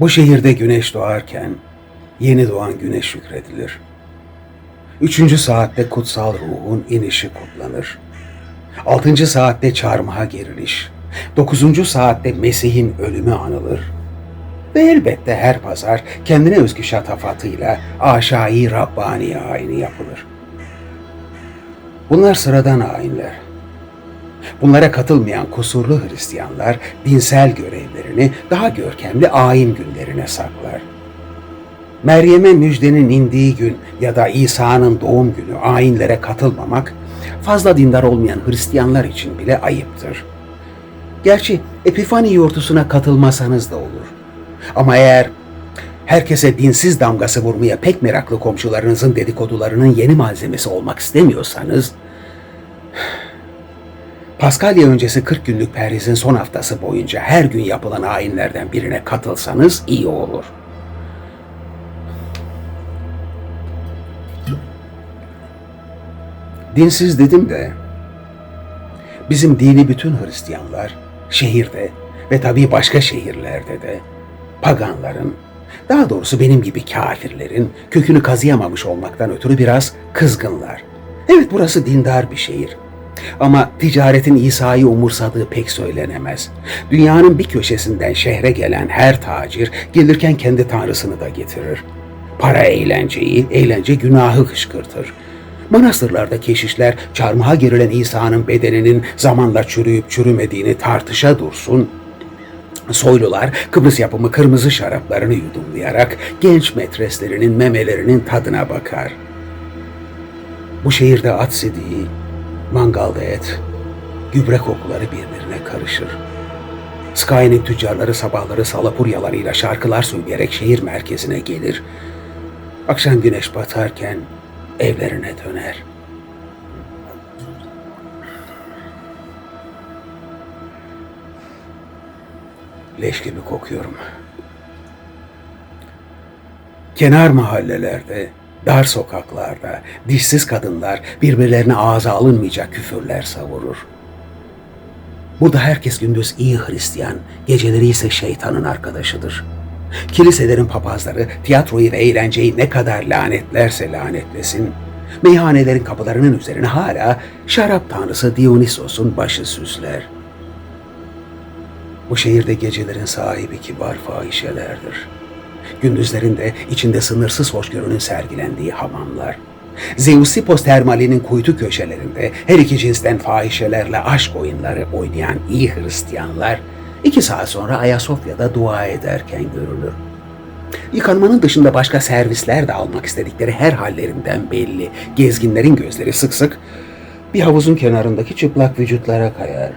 Bu şehirde güneş doğarken yeni doğan güneş şükredilir. Üçüncü saatte kutsal ruhun inişi kutlanır. Altıncı saatte çarmıha geriliş. Dokuzuncu saatte Mesih'in ölümü anılır. Ve elbette her pazar kendine özgü şatafatıyla aşağı Rabbani ayini yapılır. Bunlar sıradan ayinler. Bunlara katılmayan kusurlu Hristiyanlar dinsel görevlerini daha görkemli ayin günlerine saklar. Meryem'e müjdenin indiği gün ya da İsa'nın doğum günü ayinlere katılmamak fazla dindar olmayan Hristiyanlar için bile ayıptır. Gerçi Epifani yortusuna katılmasanız da olur. Ama eğer herkese dinsiz damgası vurmaya pek meraklı komşularınızın dedikodularının yeni malzemesi olmak istemiyorsanız, Paskalya öncesi 40 günlük perhizin son haftası boyunca her gün yapılan ayinlerden birine katılsanız iyi olur. Dinsiz dedim de, bizim dini bütün Hristiyanlar şehirde ve tabii başka şehirlerde de paganların, daha doğrusu benim gibi kafirlerin kökünü kazıyamamış olmaktan ötürü biraz kızgınlar. Evet burası dindar bir şehir. Ama ticaretin İsa'yı umursadığı pek söylenemez. Dünyanın bir köşesinden şehre gelen her tacir gelirken kendi tanrısını da getirir. Para eğlenceyi, eğlence günahı kışkırtır. Manastırlarda keşişler çarmıha girilen İsa'nın bedeninin zamanla çürüyüp çürümediğini tartışa dursun, Soylular Kıbrıs yapımı kırmızı şaraplarını yudumlayarak genç metreslerinin memelerinin tadına bakar. Bu şehirde at sidiği, mangalda et, gübre kokuları birbirine karışır. Sky'nin tüccarları sabahları salapuryalarıyla şarkılar söyleyerek şehir merkezine gelir. Akşam güneş batarken evlerine döner. Leş gibi kokuyorum. Kenar mahallelerde, dar sokaklarda dişsiz kadınlar birbirlerine ağza alınmayacak küfürler savurur. Burada herkes gündüz iyi Hristiyan, geceleri ise şeytanın arkadaşıdır. Kiliselerin papazları tiyatroyu ve eğlenceyi ne kadar lanetlerse lanetlesin, meyhanelerin kapılarının üzerine hala şarap tanrısı Dionysos'un başı süsler. Bu şehirde gecelerin sahibi kibar fahişelerdir. Gündüzlerinde içinde sınırsız hoşgörünün sergilendiği hamamlar. Zeusipos termalinin kuytu köşelerinde her iki cinsten fahişelerle aşk oyunları oynayan iyi Hristiyanlar iki saat sonra Ayasofya'da dua ederken görülür. Yıkanmanın dışında başka servisler de almak istedikleri her hallerinden belli. Gezginlerin gözleri sık sık bir havuzun kenarındaki çıplak vücutlara kayar.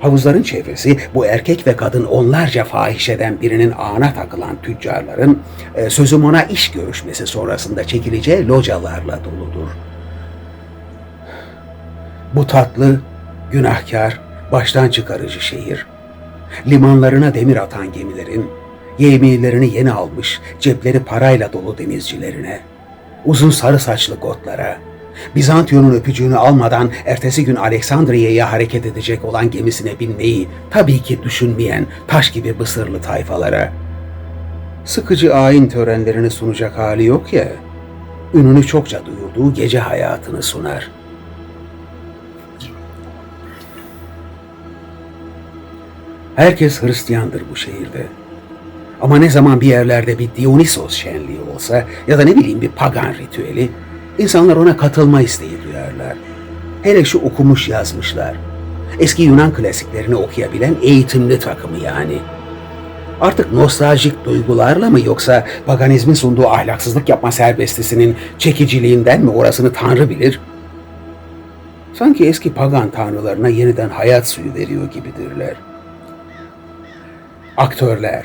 Havuzların çevresi bu erkek ve kadın onlarca fahişeden birinin ağına takılan tüccarların e, sözüm ona iş görüşmesi sonrasında çekileceği localarla doludur. Bu tatlı, günahkar, baştan çıkarıcı şehir. Limanlarına demir atan gemilerin, yemiyelerini yeni almış, cepleri parayla dolu denizcilerine, uzun sarı saçlı gotlara, Bizantiyon'un öpücüğünü almadan ertesi gün Aleksandriya'ya hareket edecek olan gemisine binmeyi tabii ki düşünmeyen taş gibi bısırlı tayfalara. Sıkıcı ayin törenlerini sunacak hali yok ya, ününü çokça duyurduğu gece hayatını sunar. Herkes Hristiyandır bu şehirde. Ama ne zaman bir yerlerde bir Dionysos şenliği olsa ya da ne bileyim bir pagan ritüeli, İnsanlar ona katılma isteği duyarlar. Hele şu okumuş yazmışlar. Eski Yunan klasiklerini okuyabilen eğitimli takımı yani. Artık nostaljik duygularla mı yoksa paganizmin sunduğu ahlaksızlık yapma serbestisinin çekiciliğinden mi orasını Tanrı bilir? Sanki eski pagan tanrılarına yeniden hayat suyu veriyor gibidirler. Aktörler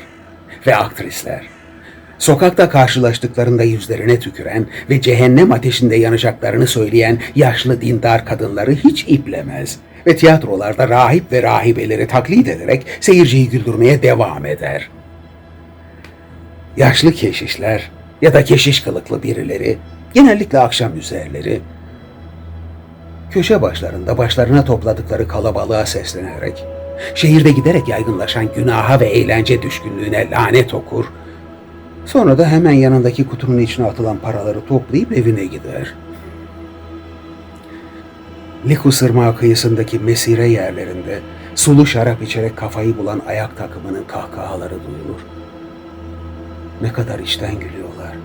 ve aktrisler Sokakta karşılaştıklarında yüzlerine tüküren ve cehennem ateşinde yanacaklarını söyleyen yaşlı dindar kadınları hiç iplemez ve tiyatrolarda rahip ve rahibeleri taklit ederek seyirciyi güldürmeye devam eder. Yaşlı keşişler ya da keşiş kılıklı birileri, genellikle akşam üzerleri, köşe başlarında başlarına topladıkları kalabalığa seslenerek Şehirde giderek yaygınlaşan günaha ve eğlence düşkünlüğüne lanet okur. Sonra da hemen yanındaki kutunun içine atılan paraları toplayıp evine gider. Likus Irmağı kıyısındaki mesire yerlerinde sulu şarap içerek kafayı bulan ayak takımının kahkahaları duyulur. Ne kadar içten gülüyorlar.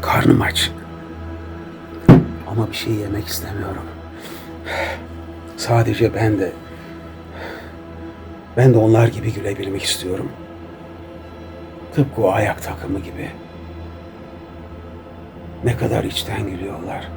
Karnım aç. Ama bir şey yemek istemiyorum. Sadece ben de ben de onlar gibi gülebilmek istiyorum. Tıpkı o ayak takımı gibi. Ne kadar içten gülüyorlar.